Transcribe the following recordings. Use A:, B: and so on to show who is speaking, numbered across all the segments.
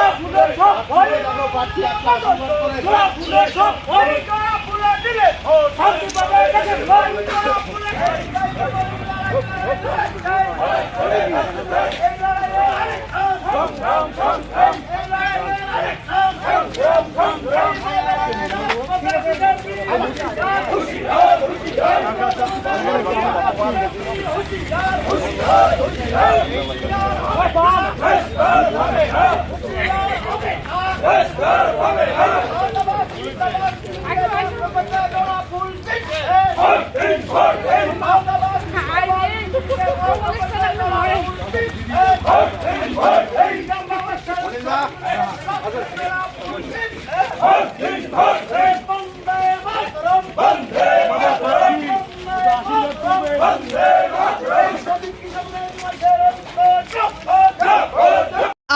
A: Vai, vai, vai, vai. Let's go, Bobby!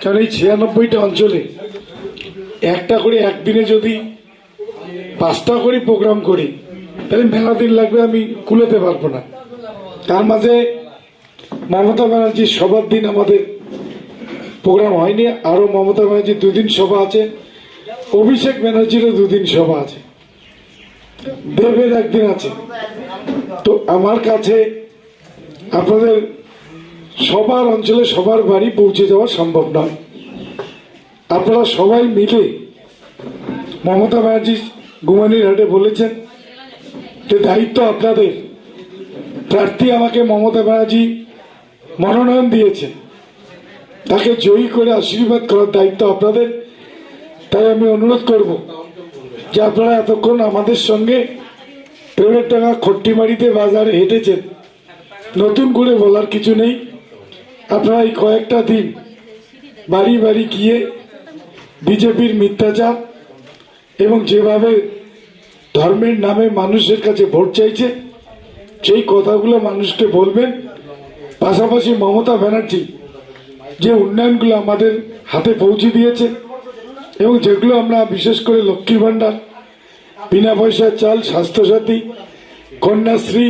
B: কারণ এই ছিয়ানব্বইটা অঞ্চলে একটা করে একদিনে যদি পাঁচটা করে প্রোগ্রাম করি, তাহলে মেলা দিন লাগবে আমি কুলাতে পারব না। তার মাঝে মমতা ব্যানার্জির সবার দিন আমাদের প্রোগ্রাম হয়নি, আরও মমতা ব্যানার্জির দুদিন সভা আছে, অভিষেক ব্যানার্জিরও দুদিন সভা আছে। দেবের একদিন আছে। তো আমার কাছে আপনাদের সবার অঞ্চলে সবার বাড়ি পৌঁছে যাওয়া সম্ভব নয়। আপনারা সবাই মিলে মমতা ব্যানার্জি গুমানির হাটে বলেছেন যে দায়িত্ব আপনাদের। প্রার্থী আমাকে মমতা ব্যানার্জি মনোনয়ন দিয়েছেন তাকে জয়ী করে আশীর্বাদ করার দায়িত্ব আপনাদের। তাই আমি অনুরোধ করব যে আপনারা এতক্ষণ আমাদের সঙ্গে প্রেমের টাকা খট্টিমারিতে বাজারে হেঁটেছেন। নতুন করে বলার কিছু নেই। আপনারা এই কয়েকটা দিন বাড়ি বাড়ি গিয়ে বিজেপির মিথ্যাচার এবং যেভাবে ধর্মের নামে মানুষের কাছে ভোট চাইছে, সেই কথাগুলো মানুষকে বলবেন। পাশাপাশি মমতা ব্যানার্জি যে উন্নয়নগুলো আমাদের হাতে পৌঁছে দিয়েছে এবং যেগুলো আমরা বিশেষ করে লক্ষ্মী ভাণ্ডার, বিনা পয়সার চাল, স্বাস্থ্যসাথী, কন্যাশ্রী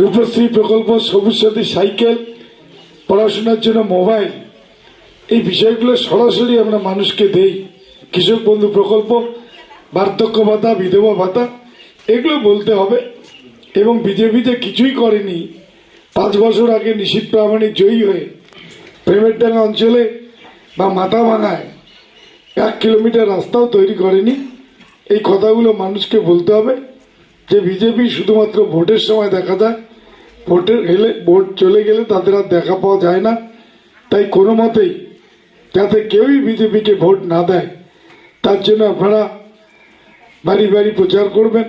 B: রূপশ্রী প্রকল্প, সবুজ সাথী, সাইকেল পড়াশোনার জন্য মোবাইল, এই বিষয়গুলো সরাসরি আমরা মানুষকে দেই। কৃষক বন্ধু প্রকল্প, বার্ধক্য ভাতা, বিধবা ভাতা, এগুলো বলতে হবে। এবং বিজেপি যে কিছুই করেনি। পাঁচ বছর আগে নিশীত প্রামাণিক জয়ী হয়ে প্রেমেরডাঙ্গা অঞ্চলে বা মাথা ভাঙায় এক কিলোমিটার রাস্তাও তৈরি করেনি। এই কথাগুলো মানুষকে বলতে হবে যে বিজেপি শুধুমাত্র ভোটের সময় দেখা যায় ভোটের গেলে, ভোট চলে গেলে তাদের আর দেখা পাওয়া যায় না। তাই কোনো মতেই যাতে কেউই বিজেপিকে ভোট না দেয়, তার জন্য আপনারা বাড়ি বাড়ি প্রচার করবেন।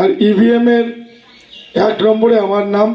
B: আর ইভিএম এর এক নম্বরে আমার নাম।